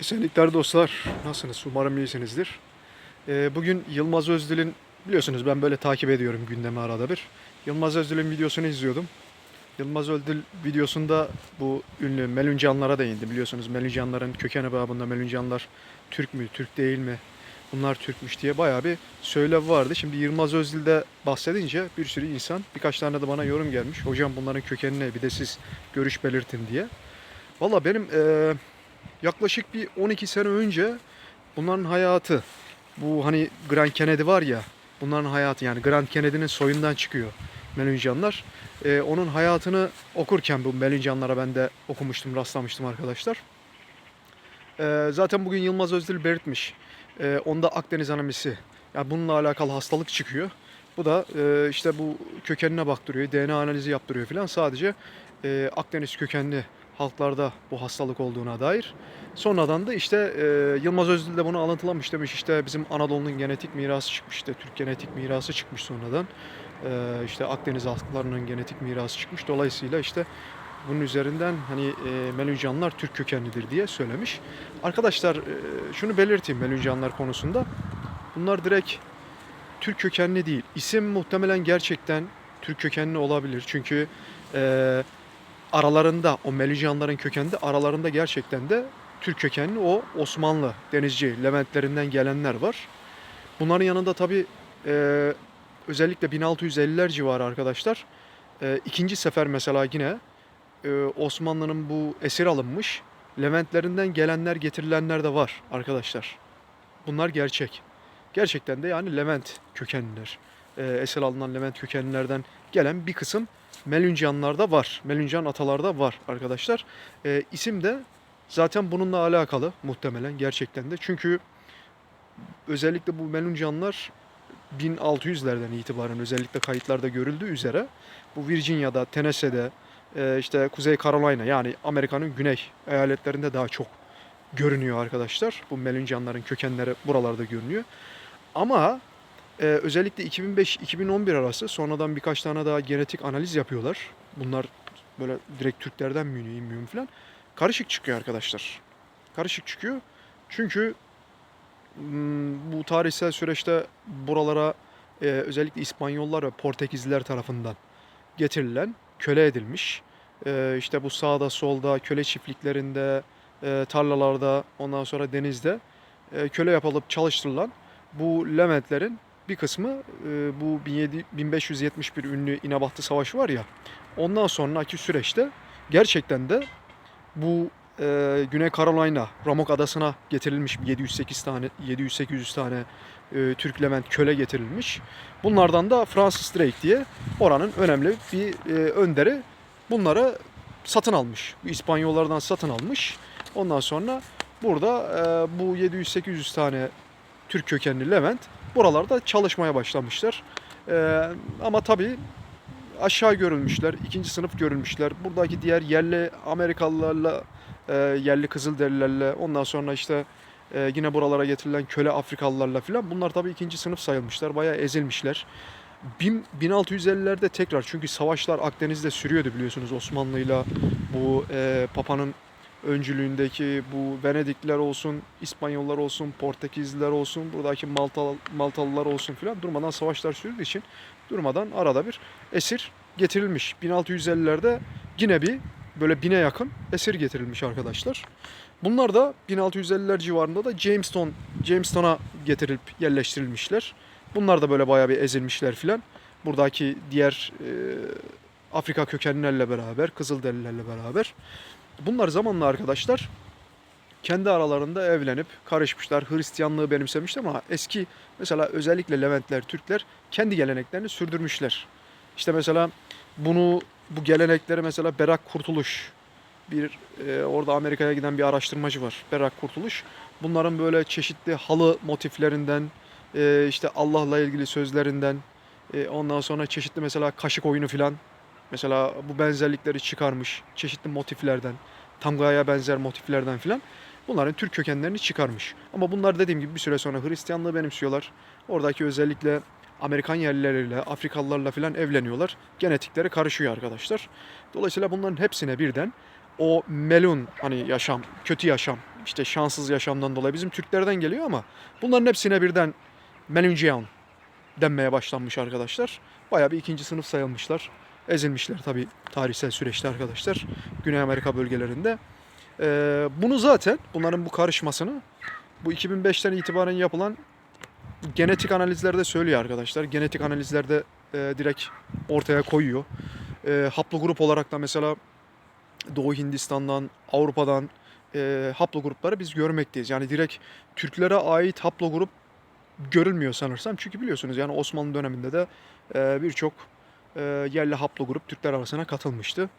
Esenlikler dostlar. Nasılsınız? Umarım iyisinizdir. Ee, bugün Yılmaz Özdil'in biliyorsunuz ben böyle takip ediyorum gündemi arada bir. Yılmaz Özdil'in videosunu izliyordum. Yılmaz Özdil videosunda bu ünlü Meluncanlara değindi. Biliyorsunuz Meluncanların kökeni babında Meluncanlar Türk mü, Türk değil mi? Bunlar Türkmüş diye bayağı bir söylev vardı. Şimdi Yılmaz Özdil'de bahsedince bir sürü insan birkaç tane de bana yorum gelmiş. Hocam bunların kökeni ne? Bir de siz görüş belirtin diye. Valla benim eee, yaklaşık bir 12 sene önce bunların hayatı bu hani Grand Kennedy var ya bunların hayatı yani Grand Kennedy'nin soyundan çıkıyor Meluncanlar. Ee, onun hayatını okurken bu Meluncanlara ben de okumuştum, rastlamıştım arkadaşlar. Ee, zaten bugün Yılmaz Özdil belirtmiş. Ee, onda Akdeniz anemisi. Yani bununla alakalı hastalık çıkıyor. Bu da e, işte bu kökenine baktırıyor, DNA analizi yaptırıyor falan. Sadece e, Akdeniz kökenli halklarda bu hastalık olduğuna dair. Sonradan da işte e, Yılmaz Özdil de bunu alıntılamış demiş işte bizim Anadolu'nun genetik mirası çıkmış işte Türk genetik mirası çıkmış sonradan. E, işte Akdeniz halklarının genetik mirası çıkmış. Dolayısıyla işte bunun üzerinden hani e, Meluncanlar Türk kökenlidir diye söylemiş. Arkadaşlar e, şunu belirteyim Meluncanlar konusunda. Bunlar direkt Türk kökenli değil. İsim muhtemelen gerçekten Türk kökenli olabilir. Çünkü e, aralarında o Meluncanların kökeninde aralarında gerçekten de Türk kökenli o Osmanlı denizci Leventlerinden gelenler var. Bunların yanında tabi özellikle 1650'ler civarı arkadaşlar e, ikinci sefer mesela yine e, Osmanlı'nın bu esir alınmış Leventlerinden gelenler getirilenler de var arkadaşlar. Bunlar gerçek. Gerçekten de yani Levent kökenliler. E, esir alınan Levent kökenlilerden gelen bir kısım Meluncanlarda var. Meluncan atalarda var arkadaşlar. E, isim de zaten bununla alakalı muhtemelen gerçekten de. Çünkü özellikle bu Meluncanlar 1600'lerden itibaren özellikle kayıtlarda görüldüğü üzere bu Virginia'da, Tennessee'de, e, işte Kuzey Carolina yani Amerika'nın güney eyaletlerinde daha çok görünüyor arkadaşlar. Bu Meluncanların kökenleri buralarda görünüyor. Ama ee, özellikle 2005-2011 arası sonradan birkaç tane daha genetik analiz yapıyorlar. Bunlar böyle direkt Türklerden mi iniyor, inmiyor falan. Karışık çıkıyor arkadaşlar. Karışık çıkıyor. Çünkü hmm, bu tarihsel süreçte buralara e, özellikle İspanyollar ve Portekizliler tarafından getirilen, köle edilmiş. E, işte bu sağda solda köle çiftliklerinde, e, tarlalarda, ondan sonra denizde e, köle yapılıp çalıştırılan bu Leventlerin bir kısmı e, bu 17 1571 ünlü İnebahti Savaşı var ya ondan sonraki süreçte gerçekten de bu e, Güney Carolina Ramok Adası'na getirilmiş 708 tane 700-800 tane e, Türk Levent köle getirilmiş. Bunlardan da Francis Drake diye oranın önemli bir e, önderi bunları satın almış. İspanyollardan satın almış. Ondan sonra burada e, bu 700-800 tane Türk kökenli Levent buralarda çalışmaya başlamışlar. Ee, ama tabii aşağı görülmüşler, ikinci sınıf görülmüşler. Buradaki diğer yerli Amerikalılarla, e, yerli Kızılderililerle, ondan sonra işte e, yine buralara getirilen köle Afrikalılarla filan bunlar tabii ikinci sınıf sayılmışlar. Bayağı ezilmişler. Bin- 1650'lerde tekrar çünkü savaşlar Akdeniz'de sürüyordu biliyorsunuz Osmanlı'yla bu e, Papa'nın öncülüğündeki bu Venedikliler olsun, İspanyollar olsun, Portekizliler olsun, buradaki Malta, Maltalılar olsun filan durmadan savaşlar sürdüğü için durmadan arada bir esir getirilmiş. 1650'lerde yine bir böyle bine yakın esir getirilmiş arkadaşlar. Bunlar da 1650'ler civarında da Jamestown, Jamestown'a getirilip yerleştirilmişler. Bunlar da böyle bayağı bir ezilmişler filan. Buradaki diğer e, Afrika kökenlilerle beraber, Kızılderililerle beraber. Bunlar zamanla arkadaşlar kendi aralarında evlenip karışmışlar. Hristiyanlığı benimsemişler ama eski mesela özellikle Leventler, Türkler kendi geleneklerini sürdürmüşler. İşte mesela bunu bu gelenekleri mesela Berak Kurtuluş bir e, orada Amerika'ya giden bir araştırmacı var. Berak Kurtuluş. Bunların böyle çeşitli halı motiflerinden e, işte Allah'la ilgili sözlerinden e, ondan sonra çeşitli mesela kaşık oyunu filan Mesela bu benzerlikleri çıkarmış çeşitli motiflerden, tamgaya benzer motiflerden filan bunların Türk kökenlerini çıkarmış. Ama bunlar dediğim gibi bir süre sonra Hristiyanlığı benimsiyorlar. Oradaki özellikle Amerikan yerlileriyle, Afrikalılarla filan evleniyorlar. Genetikleri karışıyor arkadaşlar. Dolayısıyla bunların hepsine birden o melun hani yaşam, kötü yaşam, işte şanssız yaşamdan dolayı bizim Türklerden geliyor ama bunların hepsine birden Melungeon denmeye başlanmış arkadaşlar. Bayağı bir ikinci sınıf sayılmışlar. Ezilmişler tabii tarihsel süreçte arkadaşlar. Güney Amerika bölgelerinde. Ee, bunu zaten bunların bu karışmasını bu 2005'ten itibaren yapılan genetik analizlerde söylüyor arkadaşlar. Genetik analizlerde e, direkt ortaya koyuyor. E, haplogrup olarak da mesela Doğu Hindistan'dan, Avrupa'dan e, haplogrupları biz görmekteyiz. Yani direkt Türklere ait haplogrup görülmüyor sanırsam. Çünkü biliyorsunuz yani Osmanlı döneminde de e, birçok e, yerli haplogrup Türkler arasına katılmıştı.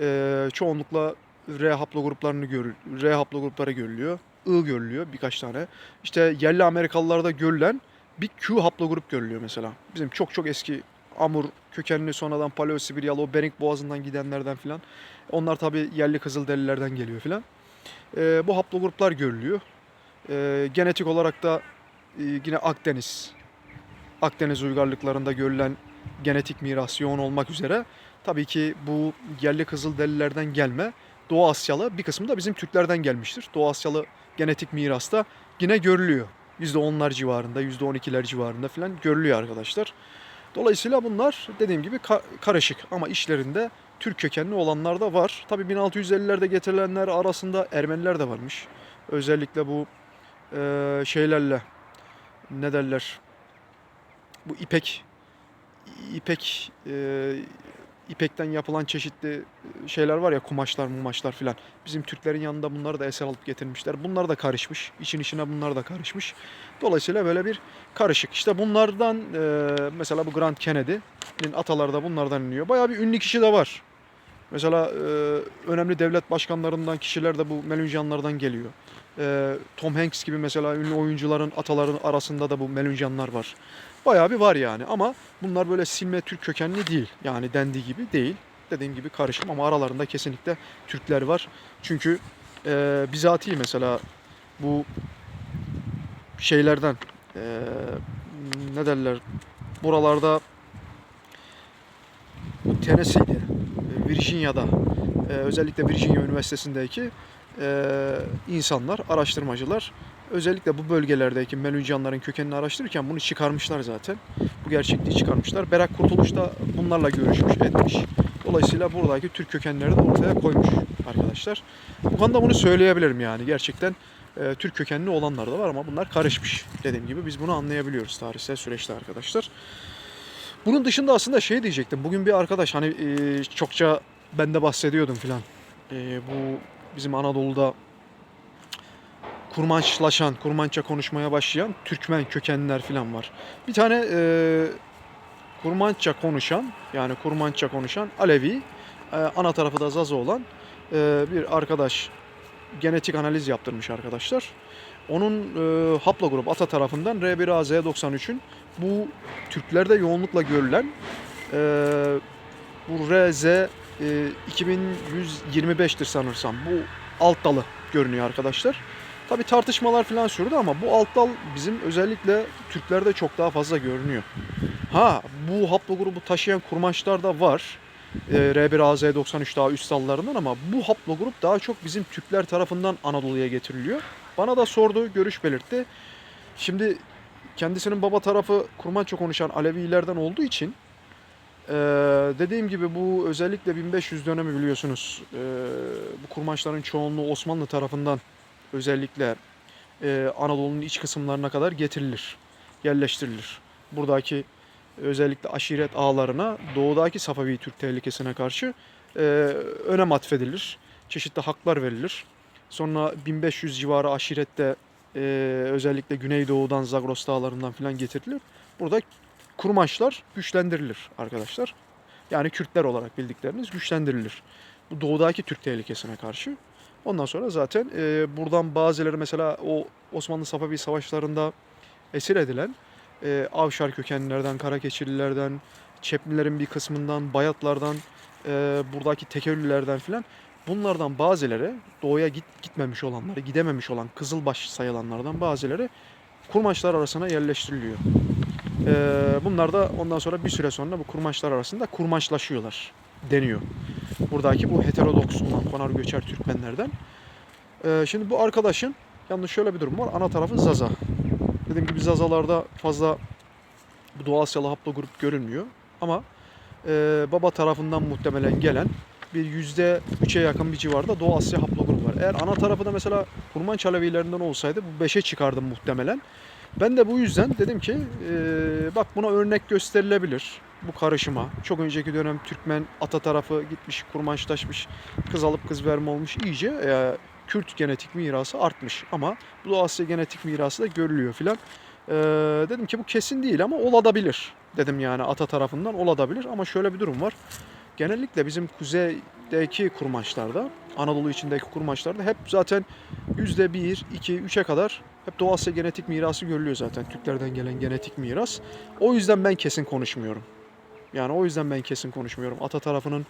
E, çoğunlukla R haplogruplarını görül R haplogrupları görülüyor. I görülüyor birkaç tane. İşte yerli Amerikalılarda görülen bir Q haplogrup görülüyor mesela. Bizim çok çok eski Amur kökenli sonradan Paleo-Sibiryalı o Bering Boğazı'ndan gidenlerden filan. Onlar tabi yerli Kızılderililerden geliyor filan. E, bu haplogruplar görülüyor. E, genetik olarak da e, yine Akdeniz, Akdeniz uygarlıklarında görülen genetik miras yoğun olmak üzere tabii ki bu yerli Kızılderililerden gelme Doğu Asyalı bir kısmı da bizim Türklerden gelmiştir. Doğu Asyalı genetik mirasta yine görülüyor. %10'lar civarında, %12'ler civarında falan görülüyor arkadaşlar. Dolayısıyla bunlar dediğim gibi ka- karışık ama işlerinde Türk kökenli olanlar da var. Tabii 1650'lerde getirilenler arasında Ermeniler de varmış. Özellikle bu eee, şeylerle ne derler? Bu ipek ipek eee, ipekten yapılan çeşitli şeyler var ya kumaşlar mumaşlar filan. Bizim Türklerin yanında bunları da eser alıp getirmişler. Bunlar da karışmış. İçin içine bunlar da karışmış. Dolayısıyla böyle bir karışık. İşte bunlardan eee, mesela bu Grant Kennedy'nin ataları da bunlardan iniyor. Bayağı bir ünlü kişi de var. Mesela eee, önemli devlet başkanlarından kişiler de bu Melunjanlardan geliyor. Eee, Tom Hanks gibi mesela ünlü oyuncuların ataların arasında da bu Melunjanlar var. Bayağı bir var yani ama bunlar böyle silme Türk kökenli değil. Yani dendiği gibi değil. Dediğim gibi karışım ama aralarında kesinlikle Türkler var. Çünkü eee bizatihi mesela bu şeylerden eee, ne derler buralarda bu Tennessee'de, e, Virginia'da e, özellikle Virginia Üniversitesi'ndeki e, insanlar, araştırmacılar özellikle bu bölgelerdeki Meluncanların kökenini araştırırken bunu çıkarmışlar zaten. Bu gerçekliği çıkarmışlar. Berak Kurtuluş da bunlarla görüşmüş, etmiş. Dolayısıyla buradaki Türk kökenleri de ortaya koymuş arkadaşlar. Bu konuda bunu söyleyebilirim yani. Gerçekten e, Türk kökenli olanlar da var ama bunlar karışmış. Dediğim gibi biz bunu anlayabiliyoruz tarihsel süreçte arkadaşlar. Bunun dışında aslında şey diyecektim. Bugün bir arkadaş hani e, çokça ben de bahsediyordum filan. E, bu bizim Anadolu'da kurmançlaşan, kurmança konuşmaya başlayan Türkmen kökenliler filan var. Bir tane e, kurmança konuşan yani kurmança konuşan Alevi e, ana tarafı da Zaza olan e, bir arkadaş genetik analiz yaptırmış arkadaşlar. Onun e, haplogrup ata tarafından R1AZ93'ün bu Türklerde yoğunlukla görülen e, bu RZ e, 2125'tir sanırsam. Bu alt dalı görünüyor arkadaşlar. Tabi tartışmalar falan sürdü ama bu alt dal bizim özellikle Türklerde çok daha fazla görünüyor. Ha bu haplogrubu taşıyan kurmaçlar da var. E, R1AZ93 daha üst dallarından ama bu haplogrup daha çok bizim Türkler tarafından Anadolu'ya getiriliyor. Bana da sordu, görüş belirtti. Şimdi kendisinin baba tarafı kurmança konuşan Alevilerden olduğu için eee, dediğim gibi bu özellikle 1500 dönemi biliyorsunuz eee, bu kurmaçların çoğunluğu Osmanlı tarafından özellikle eee, Anadolu'nun iç kısımlarına kadar getirilir, yerleştirilir. Buradaki özellikle aşiret ağlarına doğudaki Safavi Türk tehlikesine karşı eee, önem atfedilir. Çeşitli haklar verilir. Sonra 1500 civarı aşirette eee, özellikle Güneydoğu'dan Zagros dağlarından filan getirilir. Burada kurmaçlar güçlendirilir arkadaşlar. Yani Kürtler olarak bildikleriniz güçlendirilir. Bu doğudaki Türk tehlikesine karşı. Ondan sonra zaten eee, buradan bazıları mesela o Osmanlı Safavi savaşlarında esir edilen eee Avşar kökenlilerden, Karakeçililerden, Çeplilerin bir kısmından, Bayatlardan, eee, buradaki Tekerlülerden filan bunlardan bazıları doğuya git, gitmemiş olanları, gidememiş olan Kızılbaş sayılanlardan bazıları kurmaçlar arasına yerleştiriliyor. Eee, bunlar da ondan sonra bir süre sonra bu kurmaçlar arasında kurmaçlaşıyorlar deniyor. Buradaki bu heterodoks olan konar göçer Türkmenlerden. Ee, şimdi bu arkadaşın yalnız şöyle bir durum var. Ana tarafı Zaza. Dediğim gibi Zazalarda fazla bu Doğu Asyalı haplogrup görülmüyor. Ama e, baba tarafından muhtemelen gelen bir yüzde üçe yakın bir civarda Doğu Asya haplogrubu var. Eğer ana tarafı da mesela Kurman Çalevilerinden olsaydı bu 5'e çıkardım muhtemelen. Ben de bu yüzden dedim ki e, bak buna örnek gösterilebilir bu karışıma. Çok önceki dönem Türkmen ata tarafı gitmiş kurmançlaşmış kız alıp kız verme olmuş iyice e, Kürt genetik mirası artmış ama Doğu Asya genetik mirası da görülüyor filan. E, dedim ki bu kesin değil ama olabilir dedim yani ata tarafından olabilir ama şöyle bir durum var. Genellikle bizim kuzeydeki kurmaçlarda, Anadolu içindeki kurmaçlarda hep zaten yüzde bir, iki, üçe kadar hep Doğu Asya genetik mirası görülüyor zaten. Türklerden gelen genetik miras. O yüzden ben kesin konuşmuyorum. Yani o yüzden ben kesin konuşmuyorum. Ata tarafının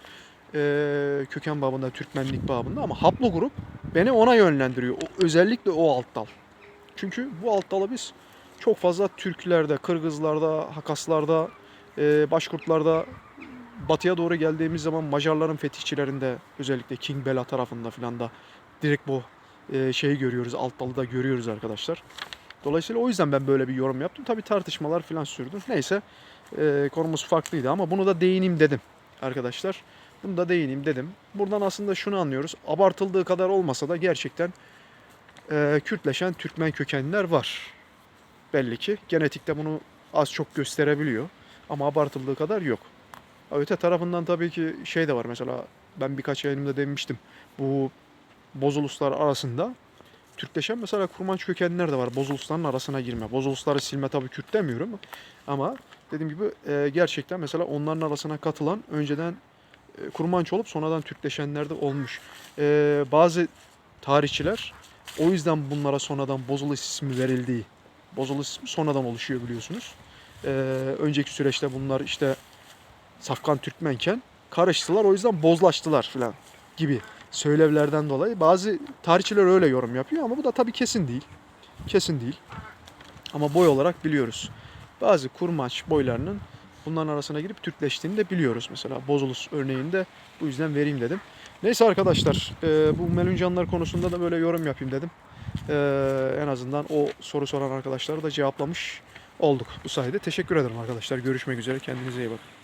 eee, köken babında, Türkmenlik babında ama haplo grup beni ona yönlendiriyor. O, özellikle o alt dal. Çünkü bu alt dalı biz çok fazla Türklerde, Kırgızlarda, Hakaslarda, eee Başkurtlarda batıya doğru geldiğimiz zaman Macarların fetihçilerinde özellikle King Bela tarafında filan da direkt bu e, şeyi görüyoruz. Alt dalı da görüyoruz arkadaşlar. Dolayısıyla o yüzden ben böyle bir yorum yaptım. Tabi tartışmalar filan sürdü. Neyse e, konumuz farklıydı ama bunu da değineyim dedim arkadaşlar. Bunu da değineyim dedim. Buradan aslında şunu anlıyoruz. Abartıldığı kadar olmasa da gerçekten e, Kürtleşen Türkmen kökenliler var. Belli ki. Genetikte bunu az çok gösterebiliyor. Ama abartıldığı kadar yok. Öte tarafından tabii ki şey de var mesela ben birkaç yayınımda demiştim. Bu bozuluslar arasında Türkleşen mesela kurmanç kökenliler de var. Bozulusların arasına girme. Bozulusları silme tabii Kürt demiyorum. Ama dediğim gibi e, gerçekten mesela onların arasına katılan önceden e, kurmanç olup sonradan Türkleşenler de olmuş. E, bazı tarihçiler o yüzden bunlara sonradan Bozulus ismi verildiği. Bozulus ismi sonradan oluşuyor biliyorsunuz. E, önceki süreçte bunlar işte Safkan Türkmenken karıştılar o yüzden bozlaştılar filan gibi söylevlerden dolayı bazı tarihçiler öyle yorum yapıyor ama bu da tabii kesin değil. Kesin değil. Ama boy olarak biliyoruz. Bazı kurmaç boylarının bunların arasına girip Türkleştiğini de biliyoruz. Mesela Bozulus örneğinde bu yüzden vereyim dedim. Neyse arkadaşlar e, bu meluncanlar konusunda da böyle yorum yapayım dedim. E, en azından o soru soran arkadaşları da cevaplamış olduk bu sayede. Teşekkür ederim arkadaşlar. Görüşmek üzere. Kendinize iyi bakın.